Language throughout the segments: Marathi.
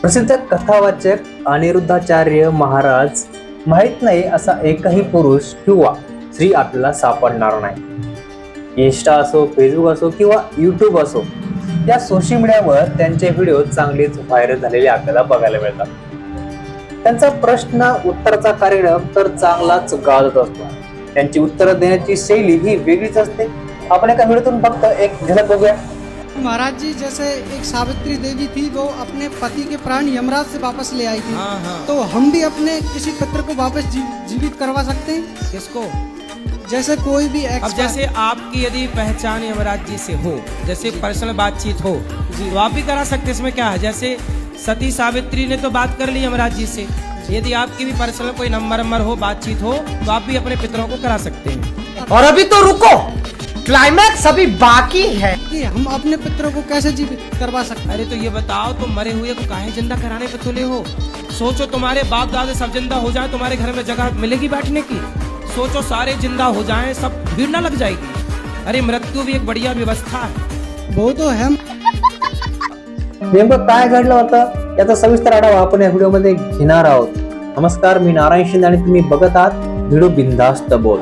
प्रसिद्ध कथावाचक अनिरुद्धाचार्य महाराज माहीत नाही असा एकही पुरुष किंवा स्त्री आपल्याला सापडणार नाही. इन्स्टा असो फेसबुक असो किंवा युट्यूब असो या सोशल मीडियावर त्यांचे व्हिडिओ चांगलेच व्हायरल झालेले आपल्याला बघायला मिळतात. त्यांचा प्रश्न उत्तराचा कार्यक्रम तर चांगलाच गाजत असतो. त्यांची उत्तरं देण्याची शैली ही वेगळीच असते. आपण एका व्हिडिओतून फक्त एक झलक बघूया. महाराज जी जैसे एक सावित्री देवी थी वो अपने पति के प्राण यमराज से वापस ले आई थी। हाँ हाँ। तो हम भी अपने किसी पुत्र को वापस जी, जीवित करवा सकते हैं? किसको? जैसे कोई भी अब जैसे आपकी यदि पहचान यमराज जी से हो जैसे पर्सनल बातचीत हो जी। तो आप भी करा सकते इसमें क्या है? जैसे सती सावित्री ने तो बात कर ली यमराज जी से। यदि आपकी भी पर्सनल कोई नंबर नंबर हो बातचीत हो तो आप भी अपने पितरों को करा सकते हैं। और अभी तो रुको। क्लाइमैक्स अभी बाकी है। कि हम अपने पुत्रों को कैसे जीवित करवा सकते हैं? अरे तो ये बताओ तुम मरे हुए को काहे जिंदा कराने पे तुले हो? सोचो तुम्हारे बाप दादा सब जिंदा हो जाए तुम्हारे घर में जगह मिलेगी बैठने की? सोचो सारे जिंदा हो जाएं सब भीड़ ना लग जाएगी। अरे मृत्यु भी एक बढ़िया व्यवस्था है। वो तो है। नेमकं काय घडलं होतं? याचा सविस्तर आढावा आपण या व्हिडिओमध्ये घेणार आहोत. नमस्कार मी नारायण शिंदे आणि तुम्ही बघत आहात व्हिडिओ बिंदास्त बोल.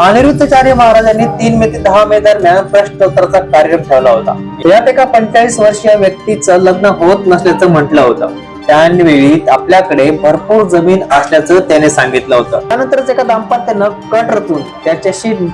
अनिरुद्धचार्य महाराजांनी तीन मे ते दहा मे दरम्यान प्रश्नोत्तराचा कार्यक्रम ठेवला होता. यात एका पंचेचाळीस वर्षीय व्यक्तीचं लग्न होत नसल्याचं म्हटलं होतं. त्यावेळी आपल्याकडे भरपूर जमीन असल्याचं त्याने सांगितलं होतं. त्यानंतरच एका दाम्पत्यानं कट रचून त्याच्याशी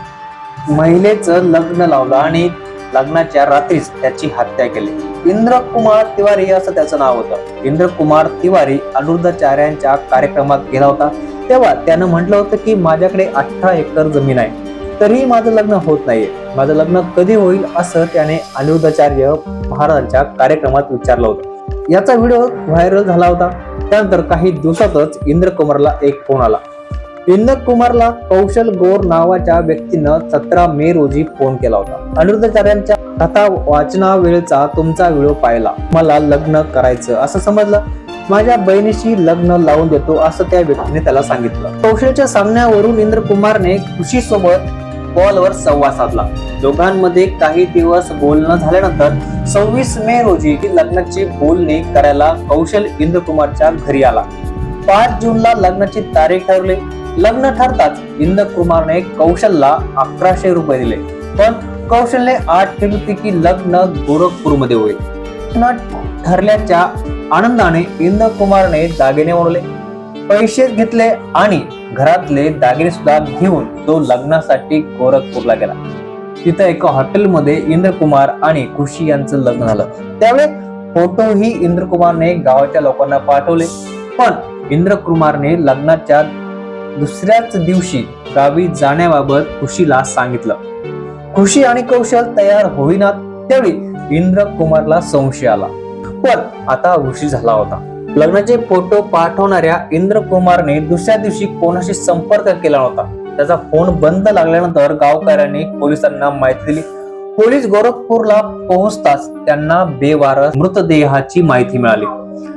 महिलेचं लग्न लावलं आणि लग्नाच्या रात्रीच त्याची हत्या केली. इंद्र कुमार तिवारी असं त्याचं नाव होतं. इंद्र कुमार तिवारी अनिरुद्धाचार्यांच्या कार्यक्रमात गेला होता. तेव्हा त्यानं म्हटलं होतं की माझ्याकडे अठरा एकर जमीन आहे. तरीही माझं लग्न होत नाहीये. माझं लग्न कधी होईल असं त्याने अनिरुद्धाचार्य महाराजांच्या कार्यक्रमात विचारलं होतं. याचा व्हिडिओ व्हायरल झाला होता. त्यानंतर काही दिवसातच इंद्र कुमारला एक फोन आला. इंद्र कुमारला कौशल गोर नावाच्या व्यक्तीनं सतरा मे रोजी फोन केला होता. अनिरुद्धाचार्यांच्या कथा वाचना वेळचा तुमचा व्हिडिओ पाहिला. मला लग्न करायचं असं समजलं. माझ्या बहिणीशी लग्न लावून देतो असं त्या व्यक्तीने त्याला सांगितलं. कौशलच्या सांगण्यावरून इंद्र कुमारने खुशी सोबत कॉलवर संवाद साधला. दोघांमध्ये काही दिवस बोलणं झाल्यानंतर सव्वीस मे रोजी लग्नाची बोलणी करायला कौशल इंद्र कुमारच्या घरी आला. पाच जूनला लग्नाची तारीख ठरवली. लग्न ठरताच इंद्र कुमारने कौशलला अकराशे रुपये दिले. पण कौशलने आठ केली की लग्न गोरखपूरमध्ये होईल. ठरल्याच्या आनंदाने इंद्र कुमारने दागिने ओढले. पैसे घेतले आणि घरातले दागिने सुद्धा घेऊन तो लग्नासाठी गोरखपूरला गेला. तिथं एका हॉटेलमध्ये इंद्र कुमार आणि खुशी यांचं लग्न झालं. त्यावेळी फोटोही इंद्र कुमारने गावाच्या लोकांना पाठवले. पण इंद्र कुमारने लग्नाच्या दुसऱ्याच दिवशी गावी जाण्याबाबत खुशीला सांगितलं. खुशी आणि कौशल तयार होईनात त्यावेळी इंद्र कुमारला संशय आला. पण आता उशीर झाला होता. लग्नाचे फोटो पाठवणाऱ्या इंद्रकुमारने दुसऱ्या दिवशी कोणाशी संपर्क केला नव्हता. त्याचा फोन बंद लागल्यानंतर गावकऱ्यांनी पोलिसांना माहिती दिली. पोलीस गोरखपूरला पोहोचताच त्यांना बेवारस मृतदेहाची माहिती मिळाली.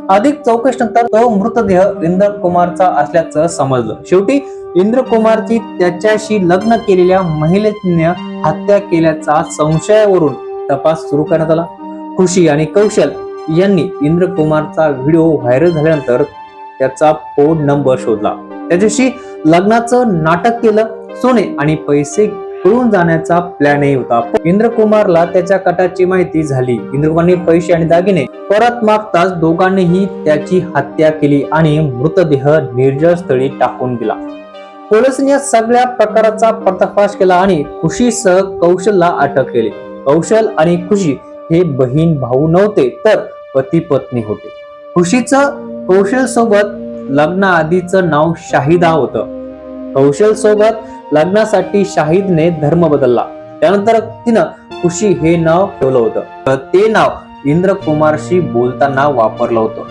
अधिक चौकशीनंतर तो मृतदेह इंद्रकुमारचा असल्याचं समजलं. शेवटी इंद्रकुमारची त्याच्याशी लग्न केलेल्या महिलेने हत्या केल्याचा संशयावरून तपास सुरू करण्यात आला. खुशी आणि कौशल यांनी इंद्रकुमारचा व्हिडिओ व्हायरल झाल्यानंतर त्याचा फोन नंबर शोधला. त्याच्याशी लग्नाचं नाटक केलं सोने आणि पैसे पळून जाण्याचा प्लॅनही होता. इंद्रकुमारला त्याच्या कटाची माहिती झाली. इंद्रकुमारने पैसे आणि दागिने परत मागताच दोघांनीही त्याची हत्या केली आणि मृतदेह निर्जळ स्थळी टाकून दिला. पोलिसांनी या सगळ्या प्रकाराचा पर्दाफाश केला आणि खुशीसह कौशलला अटक केली. कौशल आणि खुशी हे बहीण भाऊ नव्हते तर पती पत्नी होते. खुशीचं कौशल सोबत लग्न लग्नाआधीचं नाव शाहिदा होतं. कौशल सोबत लग्नासाठी शाहिदने धर्म बदलला. त्यानंतर तिनं खुशी हे नाव ठेवलं होतं. ते नाव इंद्रकुमारशी बोलताना वापरलं होतं.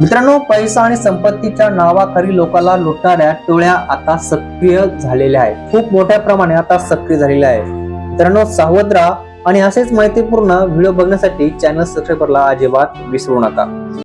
मित्रांनो पैसा आणि संपत्तीच्या नावाखाली लोकांना लुटणाऱ्या टोळ्या आता सक्रिय झालेल्या आहेत. खूप मोठ्या प्रमाणे आता सक्रिय झालेल्या आहेत. मित्रांनो सावध राहा आणि असेच माहितीपूर्ण व्हिडिओ बघण्यासाठी चॅनल सबस्क्राईब करायला अजिबात विसरू नका.